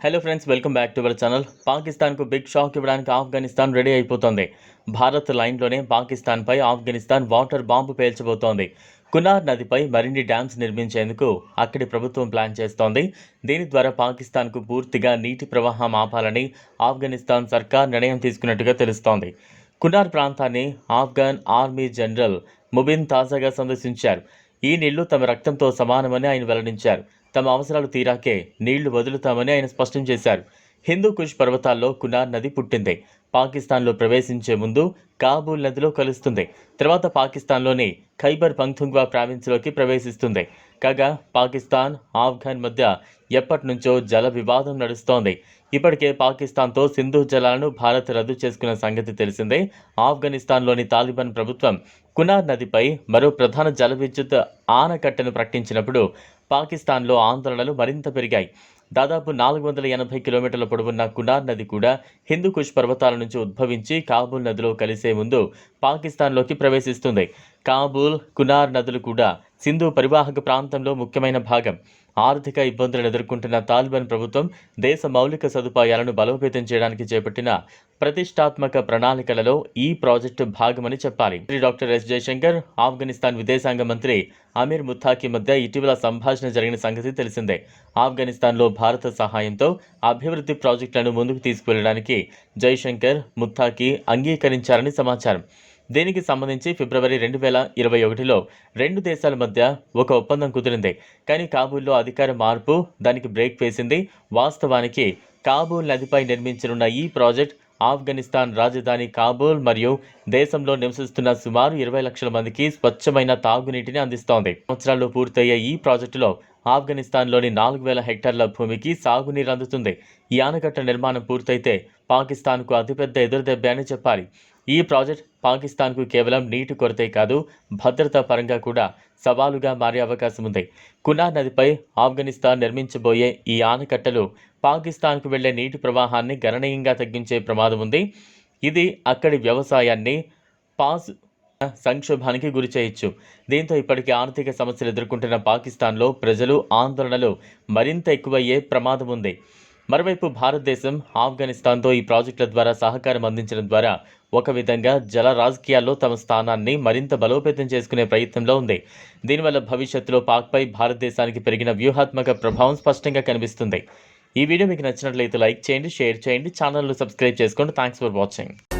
Hello friends welcome back to our channel పాకిస్తాన్కు big shock ఇవ్వడానికి Afghanistan ready అయిపోతోంది. భారత్ లైన్లోనే పాకిస్తాన్పై ఆఫ్ఘనిస్తాన్ వాటర్ బాంబు పేల్చబోతోంది. కునార్ నదిపై మరిన్ని డ్యామ్స్ నిర్మించేందుకు అక్కడి ప్రభుత్వం ప్లాన్ చేస్తోంది. దీని ద్వారా పాకిస్తాన్కు పూర్తిగా నీటి ప్రవాహం ఆపాలని ఆఫ్ఘనిస్తాన్ సర్కార్ నిర్ణయం తీసుకున్నట్టుగా తెలుస్తోంది. కునార్ ప్రాంతాన్ని ఆఫ్ఘన్ ఆర్మీ జనరల్ ముబిన్ తాజాగా సందర్శించారు. ఈ నీళ్ళు తమ రక్తంతో సమానమని ఆయన వెల్లడించారు. తమ అవసరాలు తీరాకే నీళ్ళు వదులుతామని ఆయన స్పష్టం చేశారు. హిందూ కుష్ పర్వతాల్లో కునార్ నది పుట్టింది. పాకిస్తాన్లో ప్రవేశించే ముందు కాబూల్ నదిలో కలుస్తుంది. తర్వాత పాకిస్తాన్లోని ఖైబర్ పంక్తుంగ్వా ప్రావిన్స్లోకి ప్రవేశిస్తుంది. కాగా పాకిస్తాన్ ఆఫ్ఘన్ మధ్య ఎప్పటి నుంచో జల వివాదం నడుస్తోంది. ఇప్పటికే పాకిస్తాన్తో సింధు జలాలను భారత్ రద్దు చేసుకున్న సంగతి తెలిసిందే. ఆఫ్ఘనిస్తాన్లోని తాలిబాన్ ప్రభుత్వం కునార్ నదిపై మరో ప్రధాన జల విద్యుత్ ఆనకట్టను ప్రకటించినప్పుడు పాకిస్తాన్లో ఆందోళనలు మరింత పెరిగాయి. దాదాపు నాలుగు వందల ఎనభై కిలోమీటర్ల పొడవున్న కునార్ నది కూడా హిందూ కుష్ పర్వతాల నుంచి ఉద్భవించి కాబూల్ నదిలో కలిసే ముందు పాకిస్తాన్లోకి ప్రవేశిస్తుంది. కాబూల్ కునార్ నదులు కూడా సింధు పరివాహక ప్రాంతంలో ముఖ్యమైన భాగం. ఆర్థిక ఇబ్బందులను ఎదుర్కొంటున్న తాలిబాన్ ప్రభుత్వం దేశ మౌలిక సదుపాయాలను బలోపేతం చేయడానికి చేపట్టిన ప్రతిష్టాత్మక ప్రణాళికలలో ఈ ప్రాజెక్టు భాగమని చెప్పాలి. డాక్టర్ ఎస్ జయశంకర్ ఆఫ్ఘనిస్తాన్ విదేశాంగ మంత్రి అమీర్ ముత్తాకి మధ్య ఇటీవల సంభాషణ జరిగిన సంగతి తెలిసిందే. ఆఫ్ఘనిస్తాన్లో భారత సహాయంతో అభివృద్ధి ప్రాజెక్టులను ముందుకు తీసుకువెళ్ళడానికి జైశంకర్ ముత్తాకి అంగీకరించారని సమాచారం. దీనికి సంబంధించి ఫిబ్రవరి రెండు వేల ఇరవై ఒకటిలో రెండు దేశాల మధ్య ఒక ఒప్పందం కుదిరింది. కానీ కాబూల్లో అధికార మార్పు దానికి బ్రేక్ వేసింది. వాస్తవానికి కాబూల్ నదిపై నిర్మించనున్న ఈ ప్రాజెక్ట్ ఆఫ్ఘనిస్తాన్ రాజధాని కాబూల్ మరియు దేశంలో నివసిస్తున్న సుమారు ఇరవై లక్షల మందికి స్వచ్ఛమైన తాగునీటిని అందిస్తోంది. సంవత్సరాల్లో పూర్తయ్యే ఈ ప్రాజెక్టులో ఆఫ్ఘనిస్తాన్లోని నాలుగు వేల హెక్టార్ల భూమికి సాగునీరు అందుతుంది. ఈ ఆనకట్ట నిర్మాణం పూర్తయితే పాకిస్తాన్కు అతిపెద్ద ఎదురుదెబ్బ అని చెప్పాలి. ఈ ప్రాజెక్ట్ పాకిస్తాన్కు కేవలం నీటి కొరతే కాదు భద్రతా పరంగా కూడా సవాలుగా మారే అవకాశం ఉంది. కునార్ నదిపై ఆఫ్ఘనిస్తాన్ నిర్మించబోయే ఈ ఆనకట్టలు పాకిస్తాన్కు వెళ్ళే నీటి ప్రవాహాన్ని గణనీయంగా తగ్గించే ప్రమాదం ఉంది. ఇది అక్కడి వ్యవసాయాన్ని పాస్ సంక్షోభానికి గురి చేయొచ్చు. దీంతో ఇప్పటికే ఆర్థిక సమస్యలు ఎదుర్కొంటున్న పాకిస్తాన్లో ప్రజలు ఆందోళనలు మరింత ఎక్కువయ్యే ప్రమాదం ఉంది. మరోవైపు భారతదేశం ఆఫ్ఘనిస్తాన్తో ఈ ప్రాజెక్టుల ద్వారా సహకారం అందించడం ద్వారా ఒక విధంగా జల రాజకీయాల్లో తమ స్థానాన్ని మరింత బలోపేతం చేసుకునే ప్రయత్నంలో ఉంది. దీనివల్ల భవిష్యత్తులో పాక్పై భారతదేశానికి పెరిగిన వ్యూహాత్మక ప్రభావం స్పష్టంగా కనిపిస్తుంది. ఈ వీడియో మీకు నచ్చినట్లయితే లైక్ చేయండి షేర్ చేయండి ఛానల్ను సబ్స్క్రైబ్ చేసుకోండి. Thanks for watching